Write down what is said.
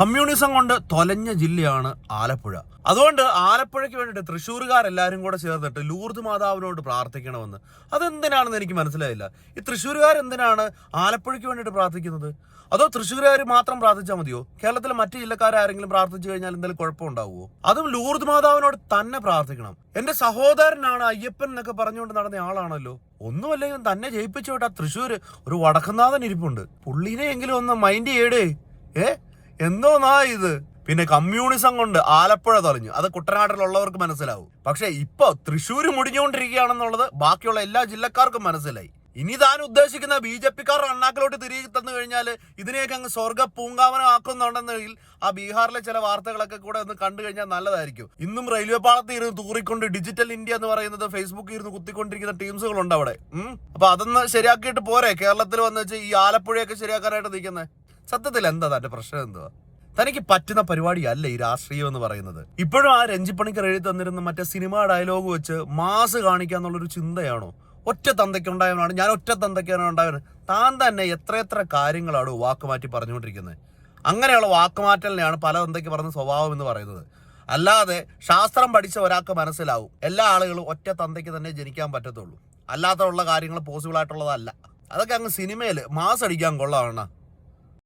Communism കൊണ്ട് തൊലഞ്ഞ ജില്ലയാണ് ആലപ്പുഴ. അതുകൊണ്ട് ആലപ്പുഴയ്ക്ക് വേണ്ടിയിട്ട് തൃശ്ശൂരുകാരെല്ലാവരും കൂടെ ചേർന്നിട്ട് ലൂർദ് മാതാവിനോട് പ്രാർത്ഥിക്കണമെന്ന്. അതെന്തിനാണെന്ന് എനിക്ക് മനസ്സിലായില്ല. ഈ തൃശ്ശൂരുകാർ എന്തിനാണ് ആലപ്പുഴയ്ക്ക് വേണ്ടിയിട്ട് പ്രാർത്ഥിക്കുന്നത്? അതോ തൃശ്ശൂരുകാർ മാത്രം പ്രാർത്ഥിച്ചാൽ മതിയോ? കേരളത്തിലെ മറ്റു ജില്ലക്കാരെങ്കിലും പ്രാർത്ഥിച്ചു കഴിഞ്ഞാൽ എന്തെങ്കിലും കുഴപ്പമുണ്ടാവുമോ അതും ലൂർദ് മാതാവിനോട് തന്നെ പ്രാർത്ഥിക്കണം. എന്റെ സഹോദരനാണ് അയ്യപ്പൻ എന്നൊക്കെ പറഞ്ഞുകൊണ്ട് നടന്ന ആളാണല്ലോ. ഒന്നുമല്ലെങ്കിലും തന്നെ ജയിപ്പിച്ചു വിട്ട തൃശ്ശൂർ ഒരു വടക്കുന്നാഥൻ ഇരിപ്പുണ്ട്. പുള്ളിനെ എങ്കിലും ഒന്ന് മൈൻഡ് ചെയ്യടേ. ഏ? എന്തോന്നാ ഇത് പിന്നെ കമ്മ്യൂണിസം കൊണ്ട് ആലപ്പുഴ തെളിഞ്ഞു അത് കുട്ടനാട്ടിലുള്ളവർക്ക് മനസ്സിലാവും. പക്ഷെ ഇപ്പൊ തൃശ്ശൂര് മുടിഞ്ഞുകൊണ്ടിരിക്കുകയാണെന്നുള്ളത് ബാക്കിയുള്ള എല്ലാ ജില്ലക്കാർക്കും മനസ്സിലായി. ഇനി താൻ ഉദ്ദേശിക്കുന്ന ബി ജെ പിക്കാർ അണ്ണാക്കിലോട്ട് തിരികെ തന്നു കഴിഞ്ഞാൽ ഇതിനെയൊക്കെ അങ്ങ് സ്വർഗ പൂങ്കാവനമാക്കുന്നുണ്ടെന്നെങ്കിൽ ആ ബീഹാറിലെ ചില വാർത്തകളൊക്കെ കൂടെ ഒന്ന് കണ്ടു കഴിഞ്ഞാൽ നല്ലതായിരിക്കും. ഇന്നും റെയിൽവേ പാളത്തിൽ ഇരുന്ന് തൂറിക്കൊണ്ട് ഡിജിറ്റൽ ഇന്ത്യ എന്ന് പറയുന്നത് ഫേസ്ബുക്കിൽ ഇരുന്ന് കുത്തിക്കൊണ്ടിരിക്കുന്ന ടീംസുകളുണ്ട് അവിടെ. അപ്പൊ അതൊന്ന് ശരിയാക്കിയിട്ട് പോരെ. കേരളത്തിൽ വന്നു വെച്ചാൽ ഈ ആലപ്പുഴയൊക്കെ ശരിയാക്കാനായിട്ട് നിൽക്കുന്നത് സത്യത്തിൽ എന്താ തന്റെ പ്രശ്നം എന്തുവാ? തനിക്ക് പറ്റുന്ന പരിപാടിയല്ല ഈ രാഷ്ട്രീയം എന്ന് പറയുന്നത്. ഇപ്പോഴും ആ രഞ്ജിപ്പണിക്കർ എഴുതി തന്നിരുന്ന മറ്റേ സിനിമ ഡയലോഗ് വെച്ച് മാസ് കാണിക്കുക എന്നുള്ളൊരു ചിന്തയാണോ? ഒറ്റ തന്തയ്ക്കുണ്ടായവനാണ് ഞാൻ ഒറ്റ തന്തയ്ക്കാണ് ഉണ്ടായവൻ താൻ തന്നെ എത്ര എത്ര കാര്യങ്ങളാണ് വാക്ക് മാറ്റി പറഞ്ഞുകൊണ്ടിരിക്കുന്നത്. അങ്ങനെയുള്ള വാക്കുമാറ്റലിനെയാണ് പല തന്തയ്ക്ക് പറഞ്ഞ സ്വഭാവം എന്ന് പറയുന്നത്. അല്ലാതെ ശാസ്ത്രം പഠിച്ച ഒരാൾക്ക് മനസ്സിലാവും എല്ലാ ആളുകളും ഒറ്റ തന്തയ്ക്ക് തന്നെ ജനിക്കാൻ പറ്റത്തുള്ളൂ. അല്ലാത്തുള്ള കാര്യങ്ങൾ പോസിബിൾ ആയിട്ടുള്ളതല്ല. അതൊക്കെ അങ്ങ് സിനിമയിൽ മാസ് അടിക്കാൻ കൊള്ളാണ്